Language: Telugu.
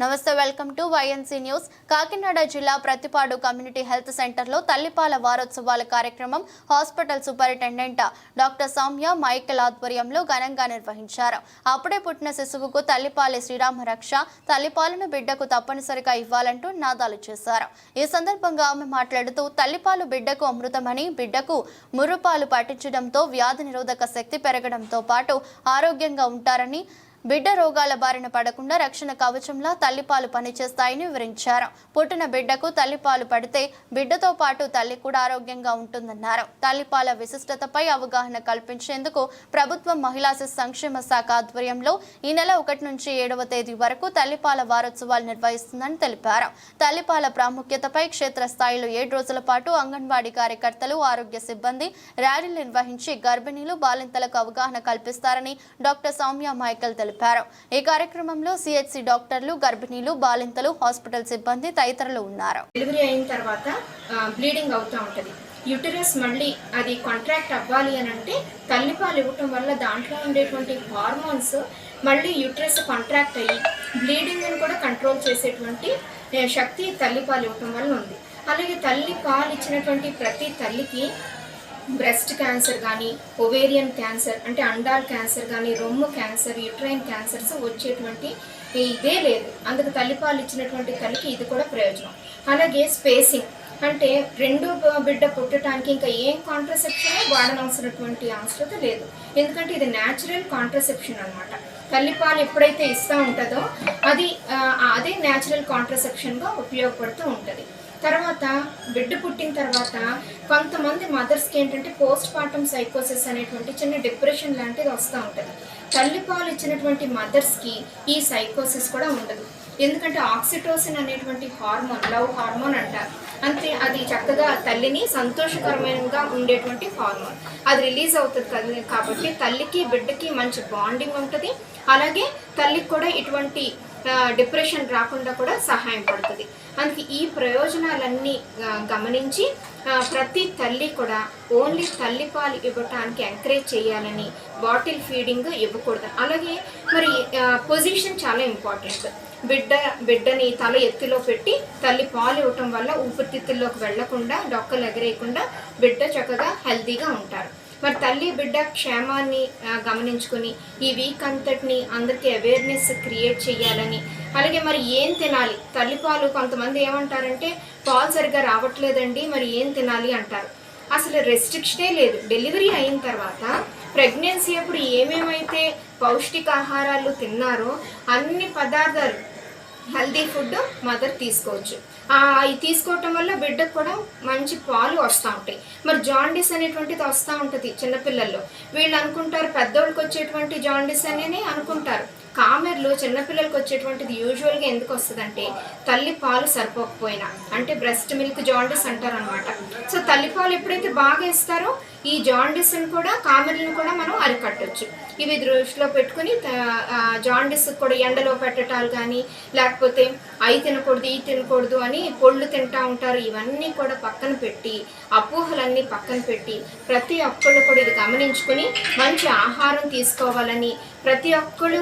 నమస్తే welcome to YNC news Kakinada జిల్లా ప్రతిపాడు కమ్యూనిటీ హెల్త్ సెంటర్లో తల్లిపాల వారోత్సవాల కార్యక్రమం hospital superintendent doctor Soumya Michael ఆధ్వర్యంలో ఘనంగా నిర్వహించారు. అప్పుడే పుట్టిన శిశువుకు తల్లిపాలే శ్రీరామ రక్ష తల్లిపాలను బిడ్డకు తప్పనిసరిగా ఇవ్వాలంటూ నాదాలు చేశారు. ఈ సందర్భంగా ఆమె మాట్లాడుతూ తల్లిపాలు బిడ్డకు అమృతమని బిడ్డకు ముర్రుపాలు పట్టించడంతో వ్యాధి నిరోధక శక్తి పెరగడంతో పాటు ఆరోగ్యంగా ఉంటారని బిడ్డ రోగాల బారిన పడకుండా రక్షణ కవచంలా తల్లిపాలు పనిచేస్తాయని వివరించారు. పుట్టిన బిడ్డకు తల్లిపాలు పడితే బిడ్డతో పాటు తల్లి కూడా ఆరోగ్యంగా ఉంటుందన్నారు. తల్లిపాల విశిష్టతపై అవగాహన కల్పించేందుకు ప్రభుత్వం మహిళా శిశు సంక్షేమ శాఖ ఆధ్వర్యంలో ఈ నెల ఒకటి నుంచి ఏడవ తేదీ వరకు తల్లిపాల వారోత్సవాలు నిర్వహిస్తుందని తెలిపారు. తల్లిపాల ప్రాముఖ్యతపై క్షేత్రస్థాయిలో ఏడు రోజుల పాటు అంగన్వాడీ కార్యకర్తలు ఆరోగ్య సిబ్బంది ర్యాలీలు నిర్వహించి గర్భిణీలు బాలింతలకు అవగాహన కల్పిస్తారని డాక్టర్ సౌమ్య మైకల్ తెలిపారు. ఈ కార్యక్రమంలో సిహెచ్సి డాక్టర్లు గర్భిణీలు బాలింతలు హాస్పిటల్ సిబ్బంది తదితరులు ఉన్నారు. డెలివరీ అయిన తర్వాత బ్లీడింగ్ అవుతూ ఉంటుంది. యుటరస్ మళ్ళీ అది కాంట్రాక్ట్ అవ్వాలి అని అంటే తల్లిపాలు ఇవ్వటం వల్ల దాంట్లో ఉండేటువంటి హార్మోన్స్ మళ్ళీ యుటరస్ కాంట్రాక్ట్ అయ్యి బ్లీడింగ్ని కూడా కంట్రోల్ చేసేటువంటి శక్తి తల్లిపాలు ఇవ్వటం వల్ల ఉంది. అలాగే తల్లి పాలు ఇచ్చినటువంటి ప్రతి తల్లికి బ్రెస్ట్ క్యాన్సర్ కానీ ఒవేరియన్ క్యాన్సర్ అంటే అండాల్ క్యాన్సర్ కానీ రొమ్ము క్యాన్సర్ యుట్రైన్ క్యాన్సర్స్ వచ్చేటువంటి ఇదే లేదు. అందుకు తల్లిపాలు ఇచ్చినటువంటి తల్లికి ఇది కూడా ప్రయోజనం. అలాగే స్పేసింగ్ అంటే రెండు బిడ్డ పుట్టడానికి ఇంకా ఏం కాంట్రసెప్షన్ వాడనవసరటువంటి అవసరత లేదు. ఎందుకంటే ఇది న్యాచురల్ కాంట్రసెప్షన్ అనమాట తల్లిపాలు ఎప్పుడైతే ఇస్తూ ఉంటుందో అది అదే న్యాచురల్ కాంట్రసెప్షన్గా ఉపయోగపడుతూ ఉంటుంది. తర్వాత బిడ్డ పుట్టిన తర్వాత కొంతమంది మదర్స్కి ఏంటంటే పోస్ట్ పార్టమ్ సైకోసిస్ అనేటువంటి చిన్న డిప్రెషన్ లాంటిది వస్తూ ఉంటుంది. తల్లిపాలు ఇచ్చినటువంటి మదర్స్కి ఈ సైకోసిస్ కూడా ఉండదు. ఎందుకంటే ఆక్సిటోసిన్ అనేటువంటి హార్మోన్ లవ్ హార్మోన్ అంటారు అంతే అది చక్కగా తల్లిని సంతోషకరమైనగా ఉండేటువంటి హార్మోన్ అది రిలీజ్ అవుతుంది కదా కాబట్టి తల్లికి బిడ్డకి మంచి బాండింగ్ ఉంటుంది. అలాగే తల్లికి కూడా ఇటువంటి డిప్రెషన్ రాకుండా కూడా సహాయం పడుతుంది. అందుకే ఈ ప్రయోజనాలన్నీ గమనించి ప్రతి తల్లి కూడా ఓన్లీ తల్లిపాలు ఇవ్వటానికి ఎంకరేజ్ చేయాలని బాటిల్ ఫీడింగ్ ఇవ్వకూడదు. అలాగే మరి పొజిషన్ చాలా ఇంపార్టెంట్ బిడ్డ బిడ్డని తల ఎత్తులో పెట్టి తల్లి పాలు ఇవ్వటం వల్ల ఊపిరితిత్తుల్లోకి వెళ్ళకుండా డొక్కలు ఎగరేయకుండా బిడ్డ చక్కగా హెల్తీగా ఉంటారు. మరి తల్లి బిడ్డ క్షేమాన్ని గమనించుకొని ఈ వీక్ అంతటిని అందరికీ అవేర్నెస్ క్రియేట్ చేయాలని. అలాగే మరి ఏం తినాలి? తల్లిపాలు కొంతమంది ఏమంటారంటే పాలు సరిగ్గా రావట్లేదండి మరి ఏం తినాలి? అంటారు. అసలు రెస్ట్రిక్షనే లేదు. డెలివరీ అయిన తర్వాత ప్రెగ్నెన్సీ అప్పుడు ఏమేమైతే పౌష్టికాహారాలు తిన్నారో అన్ని పదార్థాలు హెల్దీ ఫుడ్ మదర్ తీసుకోవచ్చు. అవి తీసుకోవటం వల్ల బిడ్డకు కూడా మంచి పాలు వస్తూ ఉంటాయి. మరి జాండీస్ అనేటువంటిది వస్తూ ఉంటుంది చిన్నపిల్లల్లో. వీళ్ళు అనుకుంటారు పెద్దోళ్ళకి వచ్చేటువంటి జాండీస్ అని అనుకుంటారు. కామెర్లు చిన్నపిల్లలకి వచ్చేటువంటిది యూజువల్గా ఎందుకు వస్తుందంటే అంటే తల్లిపాలు సరిపోకపోయినా. అంటే బ్రెస్ట్ మిల్క్ జాండీస్ అంటారు అనమాట సో తల్లిపాలు ఎప్పుడైతే బాగా ఇస్తారో ఈ జాండీస్ని కూడా కామెర్లను కూడా మనం అరికట్టొచ్చు. ఇవి దృష్టిలో పెట్టుకుని త- జాండీస్ కూడా ఎండలో పెట్టటాలు కానీ లేకపోతే అవి తినకూడదు ఈ తినకూడదు అని పొళ్ళు తింటా ఉంటారు ఇవన్నీ కూడా పక్కన పెట్టి అపోహలన్నీ పక్కన పెట్టి ప్రతి ఒక్కళ్ళు కూడా ఇది గమనించుకుని మంచి ఆహారం తీసుకోవాలని ప్రతి ఒక్కళ్ళు